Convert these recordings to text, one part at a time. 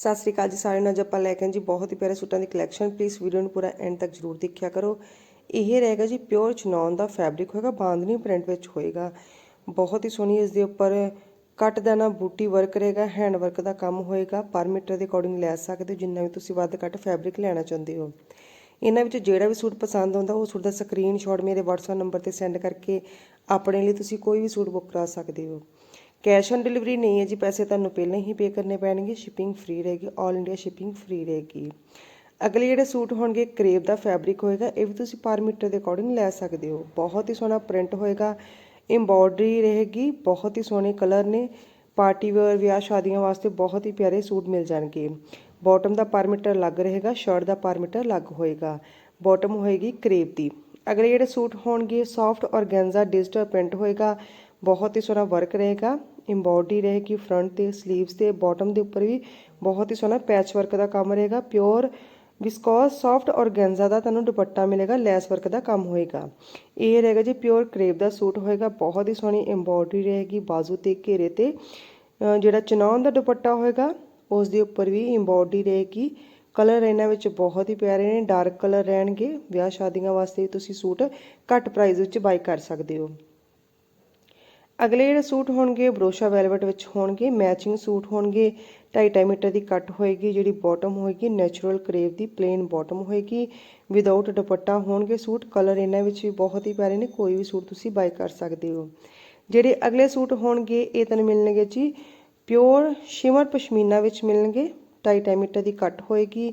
ਸਤਿ ਸ੍ਰੀ ਅਕਾਲ ਜੀ ਸਾਰਿਆਂ ਨੂੰ। ਅੱਜ ਆਪਾਂ ਲੈ ਕੇ ਆਏ ਜੀ ਬਹੁਤ ਹੀ ਪਿਆਰੇ ਸੂਟਾਂ ਦੀ ਕਲੈਕਸ਼ਨ ਪਲੀਜ਼ ਵੀਡੀਓ ਨੂੰ ਪੂਰਾ ਐਂਡ ਤੱਕ ਜਰੂਰ ਦੇਖਿਆ ਕਰੋ। ਇਹ ਰਹੇਗਾ ਜੀ ਪਿਓਰ ਚਨੌਨ ਦਾ ਫੈਬਰਿਕ ਹੋਏਗਾ, ਬਾਂਦਨੀ ਪ੍ਰਿੰਟ ਵਿੱਚ ਹੋਏਗਾ। ਬਹੁਤ ਹੀ ਸੋਹਣੀ ਇਸ ਦੇ ਉੱਪਰ ਕੱਟ ਦਾ ਨਾ ਬੂਟੀ ਵਰਕ ਰਹੇਗਾ ਹੈਂਡ ਵਰਕ ਦਾ ਕੰਮ ਹੋਏਗਾ। ਪਰ ਮੀਟਰ ਦੇ ਅਕੋਰਡਿੰਗ ਲੈ ਸਕਦੇ ਹੋ, ਜਿੰਨਾ ਵੀ ਤੁਸੀਂ ਵੱਧ ਕੱਟ ਫੈਬਰਿਕ ਲੈਣਾ ਚਾਹੁੰਦੇ ਹੋ। ਇਹਨਾਂ ਵਿੱਚ ਜਿਹੜਾ ਵੀ ਸੂਟ ਪਸੰਦ ਆਉਂਦਾ, ਉਹ ਸੂਟ ਦਾ ਸਕਰੀਨਸ਼ਾਟ ਮੇਰੇ WhatsApp ਨੰਬਰ ਤੇ ਸੈਂਡ ਕਰਕੇ ਆਪਣੇ ਲਈ ਤੁਸੀਂ ਕੋਈ ਵੀ ਸੂਟ ਬੁੱਕ ਕਰਾ ਸਕਦੇ ਹੋ। ਕੈਸ਼ ਔਨ ਡਿਲੀਵਰੀ ਨਹੀਂ ਹੈ ਜੀ ਪੈਸੇ ਤੁਹਾਨੂੰ ਪਹਿਲਾਂ ਹੀ ਪੇ ਕਰਨੇ ਪੈਣਗੇ ਸ਼ਿਪਿੰਗ ਫ੍ਰੀ ਰਹੇਗੀ 올 ਇੰਡੀਆ ਸ਼ਿਪਿੰਗ ਫ੍ਰੀ ਰਹੇਗੀ ਅਗਲੇ ਜਿਹੜੇ ਸੂਟ ਹੋਣਗੇ ਕਰੇਪ ਦਾ ਫੈਬਰਿਕ ਹੋਏਗਾ ਇਹ ਵੀ ਤੁਸੀਂ ਪਰ ਮੀਟਰ ਦੇ ਅਕੋਰਡਿੰਗ ਲੈ ਸਕਦੇ ਹੋ ਬਹੁਤ ਹੀ ਸੋਹਣਾ ਪ੍ਰਿੰਟ ਹੋਏਗਾ ਐਮਬੋਡਰੀ ਰਹੇਗੀ ਬਹੁਤ ਹੀ ਸੋਹਣੇ ਕਲਰ ਨੇ ਪਾਰਟੀ ਵੇਅਰ ਵਿਆਹ ਸ਼ਾਦੀਆਂ ਵਾਸਤੇ ਬਹੁਤ ਹੀ ਪਿਆਰੇ ਸੂਟ ਮਿਲ ਜਾਣਗੇ ਬਾਟਮ ਦਾ ਪਰ ਮੀਟਰ ਲੱਗ ਰਹੇਗਾ ਸ਼ਰਟ ਦਾ ਪਰ ਮੀਟਰ ਲੱਗ ਹੋਏਗਾ ਬਾਟਮ ਹੋਏਗੀ ਕਰੇਪ ਦੀ ਅਗਲੇ ਜਿਹੜੇ ਸੂਟ ਹੋਣਗੇ ਸੌਫਟ ਔਰਗੈਂਜ਼ਾ ਡਿਜੀਟਲ ਪ੍ਰਿੰਟ ਹੋਏਗਾ ਬਹੁਤ ਹੀ ਸੋਹਣਾ ਵਰਕ ਰਹੇਗਾ ਐਮਬੋਡਰੀ ਰਹੇਗੀ ਫਰੰਟ ਤੇ 슬ੀਵਸ ਤੇ ਬਾਟਮ ਦੇ ਉੱਪਰ ਵੀ ਬਹੁਤ ਹੀ ਸੋਹਣਾ ਪੈਚ ਵਰਕ ਦਾ ਕੰਮ ਰਹੇਗਾ। ਪਿਓਰ ਵਿਸਕੋਸ ਸੌਫਟ ਔਰਗੈਂਜ਼ਾ ਦਾ ਤੁਹਾਨੂੰ ਦੁਪੱਟਾ ਮਿਲੇਗਾ ਲੈਸ ਵਰਕ ਦਾ ਕੰਮ ਹੋਏਗਾ। ਇਹ ਰਹੇਗਾ ਜੀ ਪਿਓਰ ਕਰੇਪ ਦਾ ਸੂਟ ਹੋਏਗਾ, ਬਹੁਤ ਹੀ ਸੋਹਣੀ ਐਮਬੋਡਰੀ ਰਹੇਗੀ ਬਾਜ਼ੂ ਤੇ ਘੇਰੇ ਤੇ। ਜਿਹੜਾ ਚਨੌਨ ਦਾ ਦੁਪੱਟਾ ਹੋਏਗਾ ਉਸ ਦੇ ਉੱਪਰ ਵੀ ਐਮਬੋਡਰੀ ਰਹੇਗੀ। ਕਲਰ ਇਹਨਾਂ ਵਿੱਚ ਬਹੁਤ ਹੀ ਪਿਆਰੇ ਨੇ ਡਾਰਕ ਕਲਰ ਰਹਿਣਗੇ। ਵਿਆਹ ਸ਼ਾਦੀਆਂ ਵਾਸਤੇ ਤੁਸੀਂ ਸੂਟ ਘੱਟ ਪ੍ਰਾਈਸ ਵਿੱਚ ਬਾਈ ਕਰ ਸਕਦੇ ਹੋ। ਅਗਲੇ ਜਿਹੜੇ ਸੂਟ ਹੋਣਗੇ ਬਰੋਸ਼ਾ ਵੈਲਵਟ ਵਿੱਚ ਹੋਣਗੇ, ਮੈਚਿੰਗ ਸੂਟ ਹੋਣਗੇ 2.5 ਮੀਟਰ ਦੀ ਕੱਟ ਹੋਏਗੀ, ਜਿਹੜੀ ਬਾਟਮ ਹੋਏਗੀ ਨੈਚੁਰਲ ਕਰੇਵ ਦੀ ਪਲੇਨ ਬਾਟਮ ਹੋਏਗੀ ਵਿਦਆਊਟ ਦੁਪੱਟਾ ਹੋਣਗੇ ਸੂਟ ਕਲਰ ਇਹਨਾਂ ਵਿੱਚ ਵੀ ਬਹੁਤ ਹੀ ਪਿਆਰੇ ਨੇ, ਕੋਈ ਵੀ ਸੂਟ ਤੁਸੀਂ ਬਾਈ ਕਰ ਸਕਦੇ ਹੋ। ਜਿਹੜੇ ਅਗਲੇ ਸੂਟ ਹੋਣਗੇ, ਇਹ ਤੁਹਾਨੂੰ ਮਿਲਣਗੇ ਜੀ ਪਿਓਰ ਸ਼ਿਮਰ ਪਸ਼ਮੀਨਾ ਵਿੱਚ ਮਿਲਣਗੇ 2.5 ਮੀਟਰ ਦੀ ਕੱਟ ਹੋਏਗੀ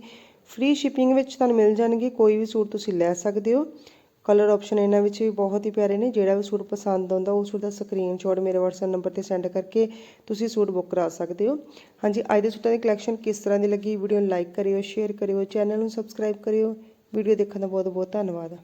ਫ੍ਰੀ ਸ਼ਿਪਿੰਗ ਵਿੱਚ ਤੁਹਾਨੂੰ ਮਿਲ ਜਾਣਗੇ, ਕੋਈ ਵੀ ਸੂਟ ਤੁਸੀਂ ਲੈ ਸਕਦੇ ਹੋ। ਕਲਰ ਆਪਸ਼ਨ ਇਹਨਾਂ ਵਿੱਚ ਵੀ ਬਹੁਤ ਹੀ ਪਿਆਰੇ ਨੇ। ਜਿਹੜਾ ਵੀ ਸੂਟ ਪਸੰਦ ਆਉਂਦਾ, ਉਹ ਸੂਟ ਦਾ ਸਕਰੀਨਸ਼ਾਟ ਮੇਰੇ WhatsApp ਨੰਬਰ ਤੇ ਸੈਂਡ ਕਰਕੇ ਤੁਸੀਂ ਸੂਟ ਬੁੱਕ ਕਰਾ ਸਕਦੇ ਹੋ। ਹਾਂਜੀ, ਅੱਜ ਦੇ ਸੂਟਾਂ ਦੀ ਕਲੈਕਸ਼ਨ ਕਿਸ ਤਰ੍ਹਾਂ ਦੀ ਲੱਗੀ? ਵੀਡੀਓ ਨੂੰ ਲਾਈਕ ਕਰਿਓ ਸ਼ੇਅਰ ਕਰਿਓ ਚੈਨਲ ਨੂੰ ਸਬਸਕ੍ਰਾਈਬ ਕਰਿਓ। ਵੀਡੀਓ ਦੇਖਣ ਦਾ ਬਹੁਤ ਬਹੁਤ ਧੰਨਵਾਦ।